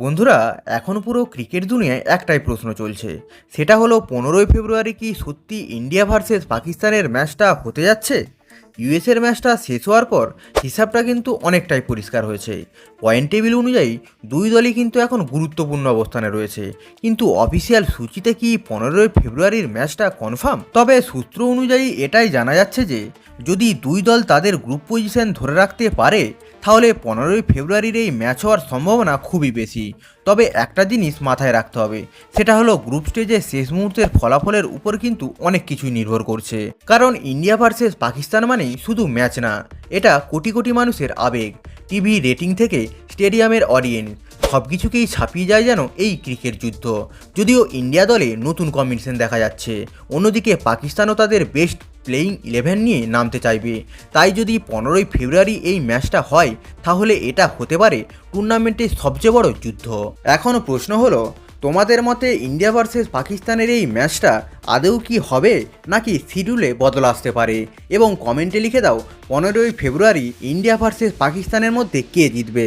বন্ধুরা, এখন পুরো ক্রিকেট দুনিয়ায় একটাই প্রশ্ন চলছে। সেটা হলো, পনেরোই ফেব্রুয়ারি কি সত্যি ইন্ডিয়া ভার্সেস পাকিস্তানের ম্যাচটা হতে যাচ্ছে? ইউএসের ম্যাচটা শেষ হওয়ার পর হিসাবটা কিন্তু অনেকটাই পরিষ্কার হয়েছে। পয়েন্ট টেবিল অনুযায়ী, দুই দলই কিন্তু এখন গুরুত্বপূর্ণ অবস্থানে রয়েছে। কিন্তু অফিসিয়াল সূচিতে কি পনেরোই ফেব্রুয়ারির ম্যাচটা কনফার্ম? তবে সূত্র অনুযায়ী এটাই জানা যাচ্ছে যে যদি দুই দল তাদের গ্রুপ পজিশন ধরে রাখতে পারে, তাহলে পনেরোই ফেব্রুয়ারির এই ম্যাচ হওয়ার সম্ভাবনা খুবই বেশি। তবে একটা জিনিস মাথায় রাখতে হবে, সেটা হলো গ্রুপ স্টেজে শেষ মুহূর্তের ফলাফলের উপর কিন্তু অনেক কিছুই নির্ভর করছে। কারণ ইন্ডিয়া ভার্সেস পাকিস্তান মানেই শুধু ম্যাচ না, এটা কোটি কোটি মানুষের আবেগ টিভি রেটিং থেকে স্টেডিয়ামের অডিয়েন্স সব কিছুকেই ছাপিয়ে যায় যেন এই ক্রিকেট যুদ্ধ। যদিও ইন্ডিয়া দলে নতুন কম্বিনেশন দেখা যাচ্ছে, অন্যদিকে পাকিস্তানও তাদের বেস্ট প্লেয়িং ইলেভেন নিয়ে নামতে চাইবে। তাই যদি পনেরোই ফেব্রুয়ারি এই ম্যাচটা হয়, তাহলে এটা হতে পারে টুর্নামেন্টের সবচেয়ে বড় যুদ্ধ। এখন প্রশ্ন হলো, তোমাদের মতে ইন্ডিয়া ভার্সেস পাকিস্তানের এই ম্যাচটা আদৌ কি হবে, নাকি শিডিউলে বদল আসতে পারে? এবং কমেন্টে লিখে দাও, পনেরোই ফেব্রুয়ারি ইন্ডিয়া ভার্সেস পাকিস্তানের মধ্যে কে জিতবে?